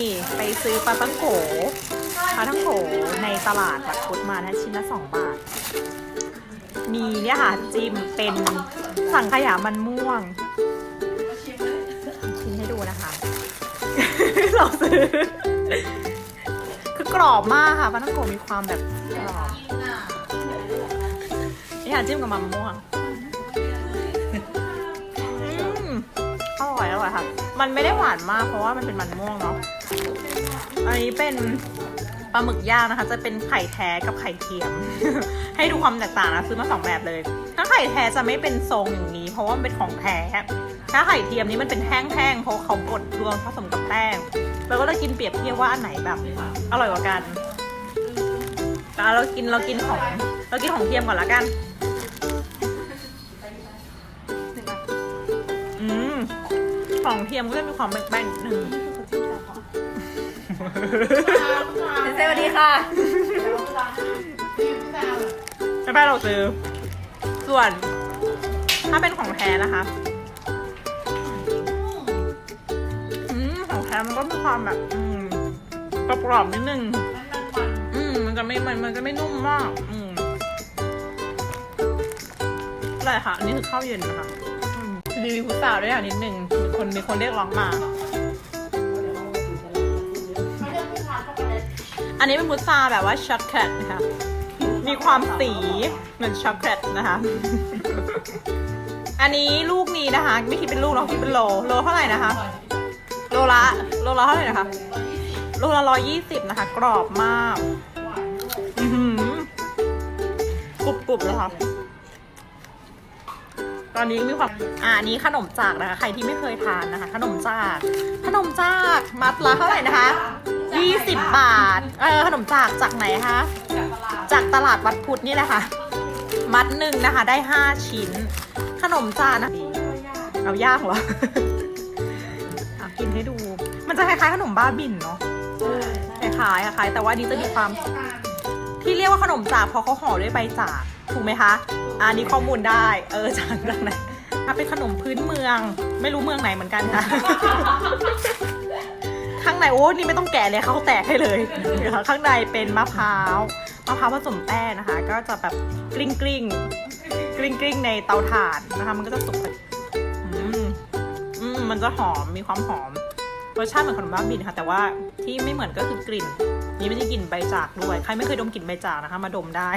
นี่ไปซื้อปลาตั้งโกปลาตั้งโกในตลาดวัดพุทธมานะชิ้นละสองบาท มีเนี่ยค่ะจิ้มเป็นสังขยามันม่วง ชิ้นให้ดูนะคะ เราซื้อ คือกรอบมากค่ะปลาตั้งโกมีความแบบกรอบนี่ค่ะจิ้มกับมันม่วงอืมอร่อยอร่อยค่ะ มันไม่ได้หวานมากเพราะว่ามันเป็นมันม่วงเนาะ อันนี้เป็นปลาหมึกย่างนะคะ จะเป็นไข่แท้กับไข่เทียม ให้ดูความแตกต่างนะซื้อมาสองแบบเลย ถ้าไข่แท้จะไม่เป็นทรงอย่างนี้ เพราะว่ามันเป็นของแท้ถ้าไข่เทียมนี้มันเป็นแท่งๆเพราะเขาบดรวมผสมกับแป้งเราก็เลยกินเปรียบเทียบว่าอันไหนแบบ อร่อยกว่ากันแต่เรากินเรากินของเรากินของเทียมก่อนละกันอืมของเทียมก็จะมีความแป้งๆนิด นึงสวัสดีค่ะไม่ไปเราซื้อ ส่วน ถ้าเป็นของแท้นะคะอืมของแท้มันก็มีความแบบอืมกรอบๆนิดนึง อืมมันจะไม่มันมันจะไม่นุ่มมาก อืมอะไรค่ะ อันนี้คือข้าวเย็นนะคะมรีวิวพุทราด้วยอย่างนิดนึงมีคนมีคนเรียกร้องมา อันนี้เป็นพุทราแบบว่าช็อกโกแลตนะคะ มีความสีเหมือนช็อกโกแลตนะคะ อันนี้ลูกนี้นะคะ ไม่คิดเป็นลูกเนาะคิดเป็นโล โลเท่าไหร่นะคะ โลละโลละเท่าไหร่นะคะ โลละร้อยยี่สิบนะคะ กรอบมากกรุบกรุบเลยค่ะ ตอนนี้มีความ อ่าอันนี้ขนมจากนะคะ ใครที่ไม่เคยทานนะคะ ขนมจาก ขนมจากมัดละเท่าไหร่นะคะ 20 บาท เออขนมจากจากไหนคะ จากตลาดวัดพุทธนี่แหละค่ะ มัดหนึ่งนะคะ ได้ 5 ชิ้น ขนมจานนะ เอาย่างเหรออะกินให้ดู มันจะคล้ายๆขนมบ้าบินเนาะคล้ายๆคล้ายๆแต่ว่าอันนี้จะมีความ ที่เรียกว่าขนมจากเพราะเขาห่อด้วยใบจาก ถูกไหมคะ อันนี้ข้อมูลได้ เออจากจากไหนถ้าเป็นขนมพื้นเมือง ไม่รู้เมืองไหนเหมือนกันค่ะ ข้างในโอ้นี่ไม่ต้องแกะเลยเขาแตกให้เลยนะคะข้างในเป็นมะพร้าวมะพร้าวผสมแป้งนะคะ ก็จะแบบกริ้งกริ้งกริ้งกริ้งในเตาถ่านนะคะ มันก็จะสุกอืมอืมมันจะหอมมีความหอมรสชาติเหมือนขนมบ้าบินค่ะ แต่ว่าที่ไม่เหมือนก็คือกลิ่น นี่ไม่ใช่กลิ่นใบจากด้วย ใครไม่เคยดมกลิ่นใบจากนะคะ มาดมได้